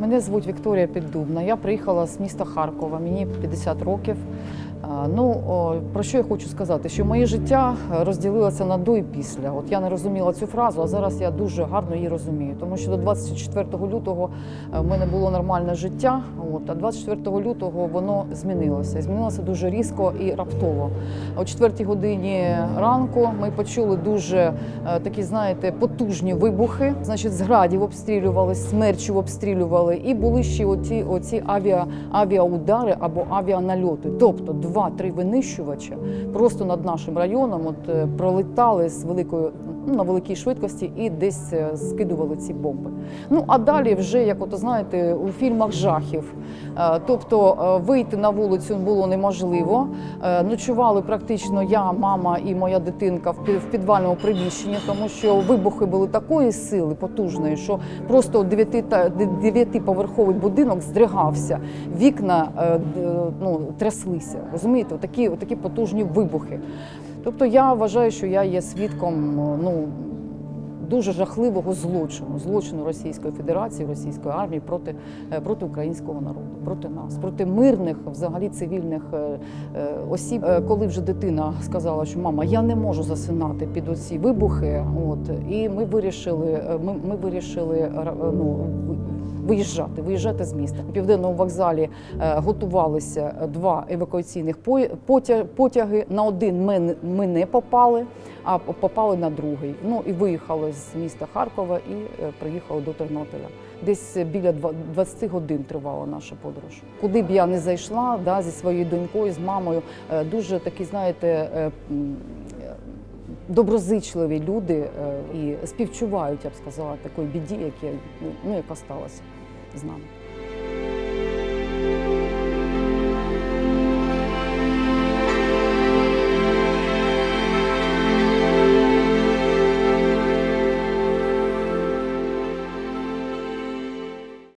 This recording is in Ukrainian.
Мене звуть Вікторія Піддубна. Я приїхала з міста Харкова. Мені 50 років. Ну про що я хочу сказати? Що моє життя розділилося на до і після. От я не розуміла цю фразу, а зараз я дуже гарно її розумію. Тому що до 24 лютого е, в мене було нормальне життя. От а 24 лютого воно змінилося. Змінилося дуже різко і раптово. О 4 годині ранку ми почули дуже е, такі, знаєте, потужні вибухи. Значить, з градів обстрілювали, смерчів обстрілювали, і були ще оці, оці авіа, авіаудари або авіанальоти. Тобто два-три винищувача. Просто над нашим районом от, пролітали пролетали з великою на великій швидкості і десь е, скидували ці бомби. Ну а далі вже, як от знаєте, у фільмах жахів. Е, Тобто е, вийти на вулицю було неможливо. Ночували практично я, мама і моя дитинка в пі- в підвальному приміщенні, тому що вибухи були такої сили потужної, що просто дев'ятиповерховий будинок здригався, вікна ну, тряслися. Розумієте, такі, такі потужні вибухи. Тобто я вважаю, що я є свідком е, ну, дуже жахливого злочину, злочину Російської Федерації, Російської армії проти, е, проти українського народу, проти нас, проти мирних, взагалі цивільних е, е, осіб. Е, Коли вже дитина сказала, що мама, я не можу засинати під оці вибухи, от і ми вирішили, ми, ми вирішили ну, виїжджати, виїжджати з міста. На південному вокзалі готувалися два евакуаційних потяги. На один ми, ми не попали, а попали на другий. Ну і виїхали з міста Харкова і приїхали до Тернопіля. Десь біля два- 20 годин тривала наша подорож. Куди б я не зайшла, да, зі своєю донькою, з мамою, е, дуже такі, знаєте. е, е, Доброзичливі люди і співчувають, я б сказала, такої біді, яка ну, яка сталася з нами.